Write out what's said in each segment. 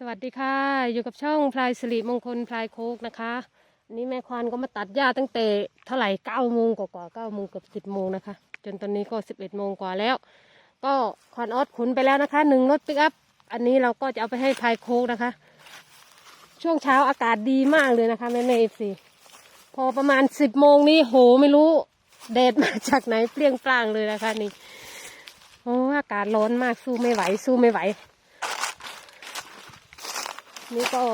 สวัสดีค่ะ อยู่กับช่องพลายสิริมงคลพลายโคกนะคะอันนี้แม่ควานก็มาตัดหญ้าตั้งแต่เท่าไหร่เก้าโมงกว่าเก้าโมงเกือบสิบโมงนะคะ จนตอนนี้ก็สิบเอ็ดโมงกว่าแล้ว ก็ควานออสขนไปแล้วนะคะหนึ่งรถปิกอัพอันนี้เราก็จะเอาไปให้พลายโคกนะคะ ช่วงเช้าอากาศดีมากเลยนะคะแม่แม่เอฟซีพอประมาณสิบโมงนี้โหไม่รู้แดดมาจากไหนเปรี้ยงปร้างเลยนะคะนี่โอ้อากาศร้อนมากสู้ไม่ไหวสู้ไม่ไหว นี่ก็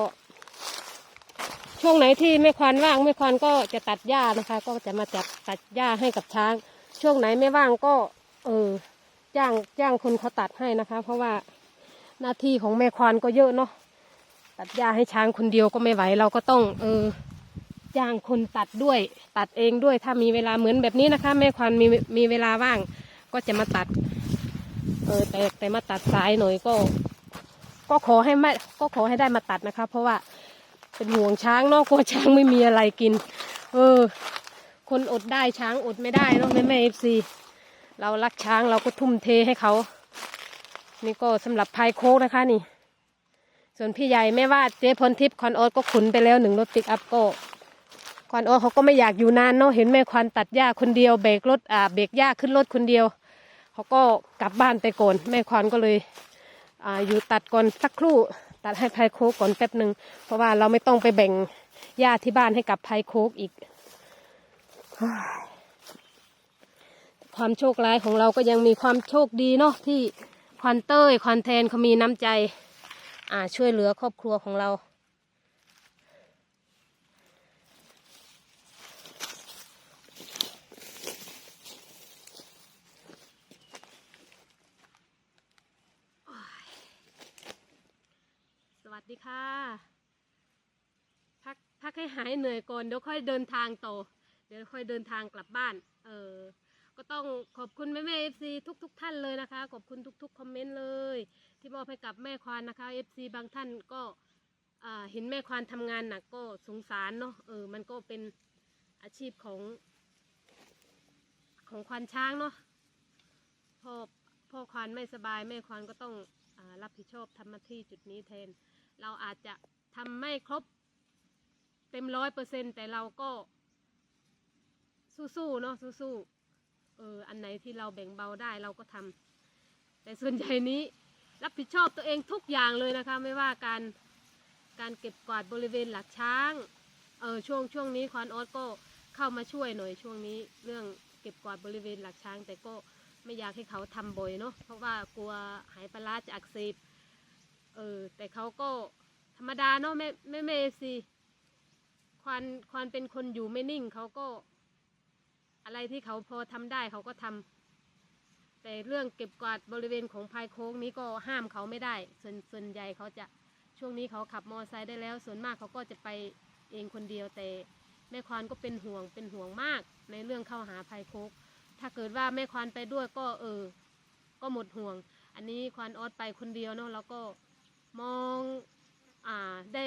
ช่วงไหนที่แม่ควานว่างแม่ควานก็จะตัดหญ้านะคะ ก็จะมาจัดตัดหญ้าให้กับช้าง ช่วงไหนไม่ว่างก็ เออจ้างจ้างคนเขาตัดให้นะคะ เพราะว่าหน้าที่ของแม่ควานก็เยอะเนาะตัดหญ้าให้ช้างคนเดียวก็ไม่ไหว เราก็ต้อง เออจ้างคนตัดด้วย ตัดเองด้วยถ้ามีเวลาเหมือนแบบนี้นะคะ แม่ควานมีมีเวลาว่าง ก็จะมาตัด เออแต่แต่มาตัดสายหน่อยก็ ก็ขอให้ไม่ก็ขอให้ได้มาตัดนะคะ เพราะว่าเป็นห่วงช้างเนาะกลัวช้างไม่มีอะไรกิน เออ คนอดได้ช้างอดไม่ได้เนาะแม่แม่เอฟซีเรารักช้างเราก็ทุ่มเทให้เขา นี่ก็สำหรับพายโคกนะคะนี่ ส่วนพี่ใหญ่แม่ว่าเจ๊พรทิพย์คอนโออก็ขุนไปแล้วหนึ่งรถปิกอัพก็คอนโออเขาก็ไม่อยากอยู่นานเนาะเห็นแม่ควันตัดหญ้าคนเดียวเบรกรถอ่าเบรกหญ้าขึ้นรถคนเดียว เขาก็กลับบ้านไปก่อนแม่ควันก็เลย อยู่ตัดก่อนสักครู่ ตัดให้ไพโคกก่อนแป๊บหนึ่งเพราะว่าเราไม่ต้องไปแบ่งหญ้าที่บ้านให้กับไพโคกอีก ความโชคร้ายของเราก็ยังมีความโชคดีเนาะที่ควันเต้ยควันแทนเขามีน้ำใจช่วยเหลือครอบครัวของเรา สดีค่ะ พักพักให้หายเหนื่อยก่อนเดี๋ยวค่อยเดินทางต่อ เดี๋ยวค่อยเดินทางกลับบ้าน เออ ก็ต้องขอบคุณแม่แม่เอฟซีทุกทุกท่านเลยนะคะ ขอบคุณทุกๆคอมเมนต์เลย ที่มอบให้กับแม่ควานนะคะเอฟซีบางท่านก็เห็นแม่ควานทำงานหนักก็สงสารเนาะเออมันก็เป็นอาชีพของ ของควานช้างเนาะพ่อพ่อควานไม่สบายแม่ควานก็ต้องอรับผิดชอบทำหน้าที่จุดนี้แทน เราอาจจะทำไม่ครบเต็มร้อยเปอร์เซ็นแต่เราก็ สู้ๆเนาะสู้ๆเอออันไหนที่เราแบ่งเบาได้เราก็ทำแต่ส่วนใหญ่นี้รับผิดชอบตัวเองทุกอย่างเลยนะคะ ไม่ว่าการการเก็บกวาดบริเวณหลักช้างเออช่วงช่วงนี้ควานออสก็เข้ามาช่วยหน่อยช่วงนี้ เรื่องเก็บกวาดบริเวณหลักช้าง แต่ก็ไม่อยากให้เขาทำบ่อยเนาะเพราะว่ากลัวหายปลาร้าจะอักเสบ เออ แต่เขาก็ธรรมดาเนาะแม่แม่เมซีควานควานเป็นคนอยู่ไม่นิ่งเขาก็ อะไรที่เขาพอทำได้เขาก็ทำแต่เรื่องเก็บกวาดบริเวณของพายโค้งนี้ก็ห้ามเขาไม่ได้ ส่วนส่วนใหญ่เขาจะช่วงนี้เขาขับมอเตอร์ไซค์ได้แล้ว ส่วนมากเขาก็จะไปเองคนเดียว แต่แม่ควานก็เป็นห่วงเป็นห่วงมาก ในเรื่องเข้าหาพายโค้งถ้าเกิดว่าแม่ควานไปด้วยก็เออ ก็หมดห่วง อันนี้ควานออสไปคนเดียวเนาะเราก็ มองอ่าได้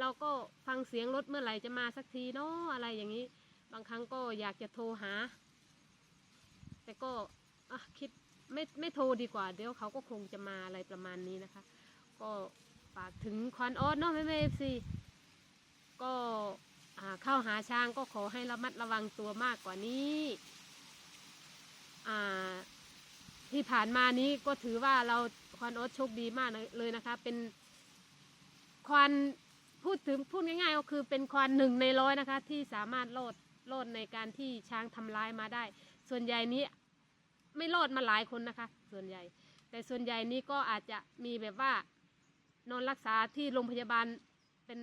เราก็ฟังเสียงรถเมื่อไหร่จะมาสักทีเนาะอะไรอย่างนี้ บางครั้งก็อยากจะโทรหา แต่ก็คิดไม่ไม่โทรดีกว่า เดี๋ยวเขาก็คงจะมาอะไรประมาณนี้นะคะ ก็ฝากถึงควานออสเนาะแม่แม่เอฟซีก็เข้าหาช้างก็ขอให้ระมัดระวังตัวมากกว่านี้ที่ผ่านมานี้ก็ถือว่าเราควานโอ๊ตโชคดีมากเลยนะคะ เป็นควาน พูดถึงพูดง่ายๆก็คือเป็นควานหนึ่งในร้อยนะคะ ที่สามารถโลดโลดในการที่ช้างทำร้ายมาได้ ส่วนใหญ่นี้ไม่โลดมาหลายคนนะคะ ส่วนใหญ่ แต่ส่วนใหญ่นี้ก็อาจจะมีแบบว่านอนรักษาที่โรงพยาบาลเป็น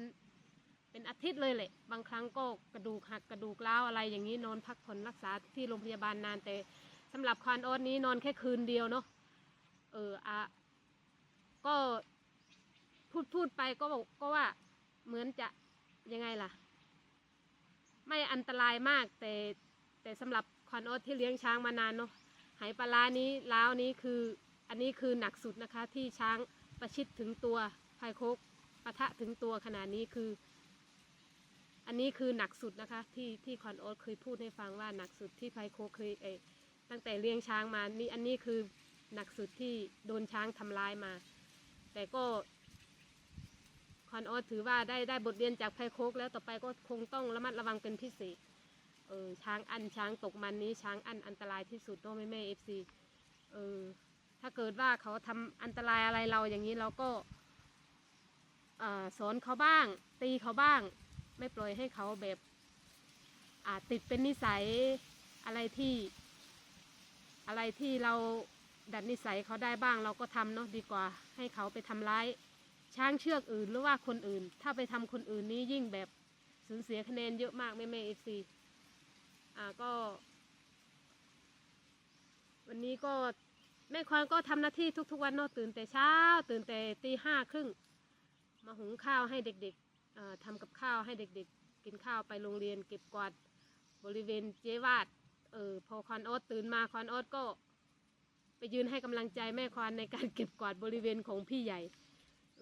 เป็นอาทิตย์เลยแหละ บางครั้งก็กระดูกหักกระดูกร้าวอะไรอย่างนี้นอนพักผ่อนรักษาที่โรงพยาบาลนาน แต่สำหรับควานโอ๊ตนี้นอนแค่คืนเดียวเนาะเอออะก็พูดพูดไปก็บอกก็ว่า เหมือนจะยังไงล่ะ ไม่อันตรายมากแต่แต่สำหรับควานโอ๊ตที่เลี้ยงช้างมานานเนาะหายปลาร้านี้ล้าวนี้คืออันนี้คือหนักสุดนะคะ ที่ช้างประชิดถึงตัวพายโคกปะทะถึงตัวขนาดนี้คือ อันนี้คือหนักสุดนะคะ ที่ที่คอนโอ๊ตเคยพูดให้ฟังว่าหนักสุดที่ไพโคกเคยเอตั้งแต่เลี้ยงช้างมานี่อันนี้คือหนักสุดที่โดนช้างทำร้ายมา แต่ก็ ควานออสถือว่าได้ได้บทเรียนจากไพโคกแล้วต่อไปก็คงต้องระมัดระวังเป็นพิเศษ เออช้างอันช้างตกมันนี้ช้างอันอันตรายที่สุดเนาะแม่แม่เอฟซีเออถ้าเกิดว่าเขาทำอันตรายอะไรเราอย่างนี้เราก็อสอนเขาบ้าง ตีเขาบ้าง ไม่ปล่อยให้เขาแบบติดเป็นนิสัยอะไรที่ อะไรที่เราดัดนิสัยเขาได้บ้างเราก็ทำเนาะดีกว่าให้เขาไปทำร้าย ช้างเชือกอื่นหรือว่าคนอื่น ถ้าไปทำคนอื่นนี้ยิ่งแบบสูญเสียคะแนนเยอะมากแม่แม่เอฟซีอ่าก็ วันนี้ก็แม่ควานก็ทำหน้าที่ทุกๆวันเนาะตื่นแต่เช้า ตื่นแต่ตีห้าครึ่งมาหุงข้าวให้เด็กๆอ่าทำกับข้าวให้เด็กๆ กินข้าวไปโรงเรียน เก็บกวาดบริเวณเจวาดเออพอควานอ๊ตื่นมาควานอ๊ก็ ไปยืนให้กำลังใจแม่ควานในการเก็บกวาดบริเวณของพี่ใหญ่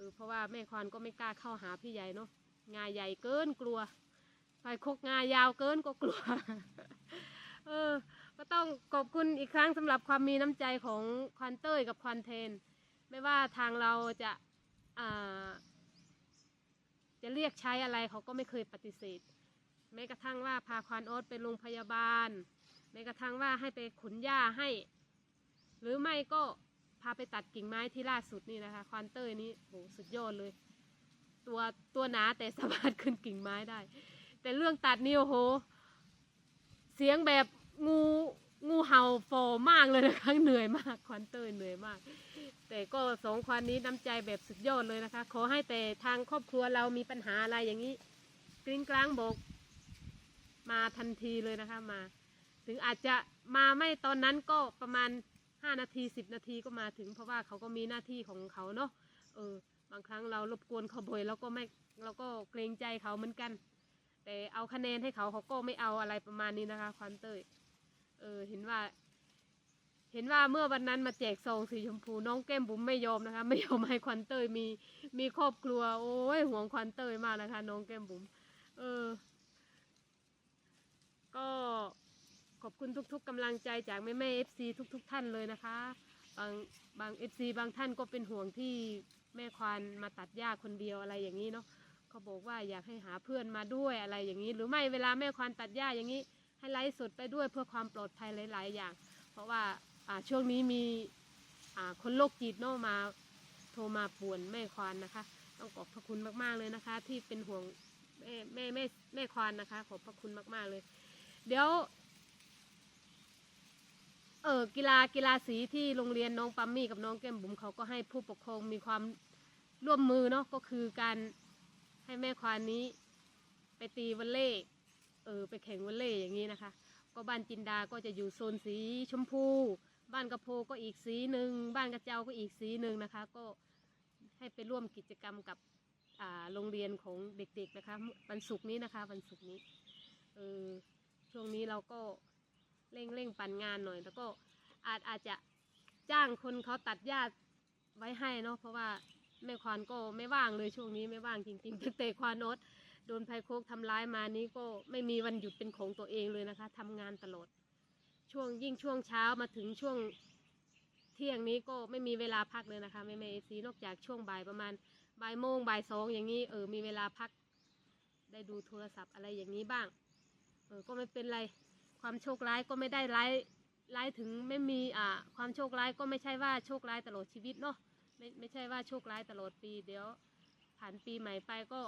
ออเพราะว่าแม่ควานก็ไม่กล้าเข้าหาพี่ใหญ่เนาะงาใหญ่เกินกลัวไปคกงายาวเกินก็กลัว เออ ก็ต้องขอบคุณอีกครั้งสำหรับความมีน้ำใจของควานเต้ยกับควานเทน ไม่ว่าทางเราจะอ่าจะเรียกใช้อะไรเขาก็ไม่เคยปฏิเสธ แม้กระทั่งว่าพาควานโอ๊ตไปโรงพยาบาล แม้กระทั่งว่าให้ไปขนหญ้าให้ หรือไม่ก็ พาไปตัดกิ่งไม้ที่ล่าสุดนี่นะคะ ควานเต้ยนี่โหสุดยอดเลย ตัวตัวหนาแต่สามารถขึ้นกิ่งไม้ได้ แต่เรื่องตัดนี่โอ้โห เสียงแบบงูงูเห่าโฟมากเลยนะคะเหนื่อยมากควานเต้ยเหนื่อยมาก แต่ก็สองควานนี้น้ำใจแบบสุดยอดเลยนะคะ ขอให้แต่ทางครอบครัวเรามีปัญหาอะไรอย่างนี้กริ้งกลางบก มาทันทีเลยนะคะมา ถึงอาจจะมาไม่ตอนนั้นก็ประมาณ ห้านาทีสิบนาทีก็มาถึง เพราะว่าเขาก็มีหน้าที่ของเขาเนาะเออบางครั้งเรารบกวนเขาบ่อยเราก็ไม่เราก็เกรงใจเขาเหมือนกัน แต่เอาคะแนนให้เขาเขาก็ไม่เอาอะไรประมาณนี้นะคะควานเตยเออเห็นว่า เห็นว่าเมื่อวันนั้นมาแจกซองสีชมพูน้องแก้มบุ๋มไม่ยอมนะคะ ไม่ยอมให้ควันเตยมีมีครอบครัว โอ้ยห่วงควันเตยมากนะคะ น้องแก้มบุ๋มเออ ก็ขอบ คุณทุกๆกำลังใจจากแม่แม่เอฟซีทุก ๆ ท่านเลยนะคะ บางบางเอฟซีบางท่านก็เป็นห่วงที่แม่ควานมาตัดหญ้าคนเดียวอะไรอย่างนี้เนาะเขาบอกว่าอยากให้หาเพื่อนมาด้วยอะไรอย่างนี้ หรือไม่เวลาแม่ควานตัดหญ้าอย่างนี้ ให้ไลฟ์สดไปด้วยเพื่อความปลอดภัยหลาย ๆ อย่าง เพราะว่าช่วงนี้มีคนโรคจิตเนาะมาโทรมาป่วนแม่ควานนะคะ ต้องขอบพระคุณมากๆเลยนะคะ ที่เป็นห่วงแม่แม่แม่แม่ควานนะคะ ขอบพระคุณมากๆเลย เดี๋ยว เออกีฬากีฬาสีที่โรงเรียนน้องปัมมี่กับน้องแก้มบุ๋มเขาก็ให้ผู้ปกครองมีความร่วมมือเนาะก็คือการให้แม่ควานนี้ ไปตีวอลเล่เออไปแข่งวอลเล่อย่างนี้นะคะ ก็บ้านจินดาก็จะอยู่โซนสีชมพู บ้านกระโพก็อีกสีหนึ่งบ้านกระเจ้าก็อีกสีหนึ่งนะคะ ก็ให้ไปร่วมกิจกรรมกับโรงเรียนของเด็กๆนะคะวันศุกร์นี้นะคะวันศุกร์นี้เออช่วงนี้เราก็ เร่งเร่งปั่นงานหน่อย แล้วก็อาจอาจจะจ้างคนเขาตัดหญ้าไว้ให้เนาะเพราะว่าแม่ควานก็ไม่ว่างเลยช่วงนี้ไม่ว่างจริงๆตั้งแต่ควานโนตโดนไพโคกทำร้ายมานี้ก็ไม่มีวันหยุดเป็นของตัวเองเลยนะคะทำงานตลอดช่วงยิ่งช่วงเช้ามาถึงช่วงเที่ยงนี้ก็ไม่มีเวลาพักเลยนะคะแม่แม่เอซีนอกจากช่วงบ่ายประมาณบ่ายโมงบ่ายสองอย่างนี้เออมีเวลาพักได้ดูโทรศัพท์อะไรอย่างนี้บ้างเออก็ไม่เป็นไร ความโชคร้ายก็ไม่ได้ร้ายร้ายถึงไม่มีอ่าความโชคร้ายก็ไม่ใช่ว่าโชคร้ายตลอดชีวิตเนาะไม่ไม่ใช่ว่าโชคร้ายตลอดปี เดี๋ยวผ่านปีใหม่ไปก็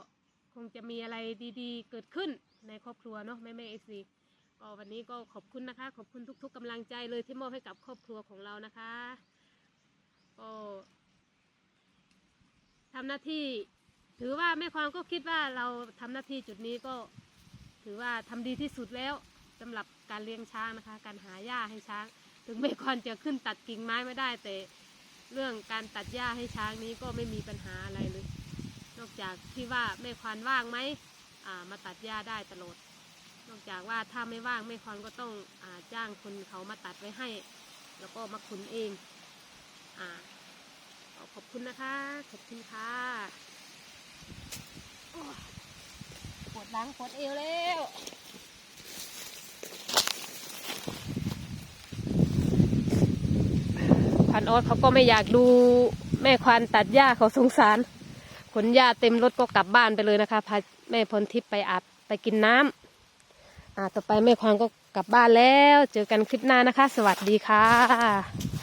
คงจะมีอะไรดี ๆ เกิดขึ้นในครอบครัวเนาะแม่แม่เอซีก็วันนี้ก็ขอบคุณนะคะ ขอบคุณทุก ๆกำลังใจเลยที่มอบให้กับครอบครัวของเรานะคะก็ทำหน้าที่ ถือว่าแม่ความก็คิดว่าเราทำหน้าที่จุดนี้ก็ ถือว่าทำดีที่สุดแล้ว สำหรับการเลี้ยงช้างนะคะ การหาหญ้าให้ช้าง ถึงแม่ควานจะขึ้นตัดกิ่งไม้ไม่ได้แต่เรื่องการตัดหญ้าให้ช้างนี้ก็ไม่มีปัญหาอะไรเลย นอกจากที่ว่าแม่ควานว่างไหมามาตัดหญ้าได้ตลอด นอกจากว่าถ้าไม่ว่างแม่ควานก็ต้องอาจ้างคนเขามาตัดไว้ให้ แล้วก็มาขุนเองอขอบคุณนะคะ ขอบคุณค่ะโอ้ยปวดหลังปวดเอวแล้วานออสเขาก็ไม่อยากดูแม่ควานตัดหญ้าเขาสงสาร ขนหญ้าเต็มรถก็กลับบ้านไปเลยนะคะพาแม่พลทิพย์ไปอาบไปกินน้ำอ่าต่อไปแม่ควานก็กลับบ้านแล้ว เจอกันคลิปหน้านะคะ สวัสดีค่ะ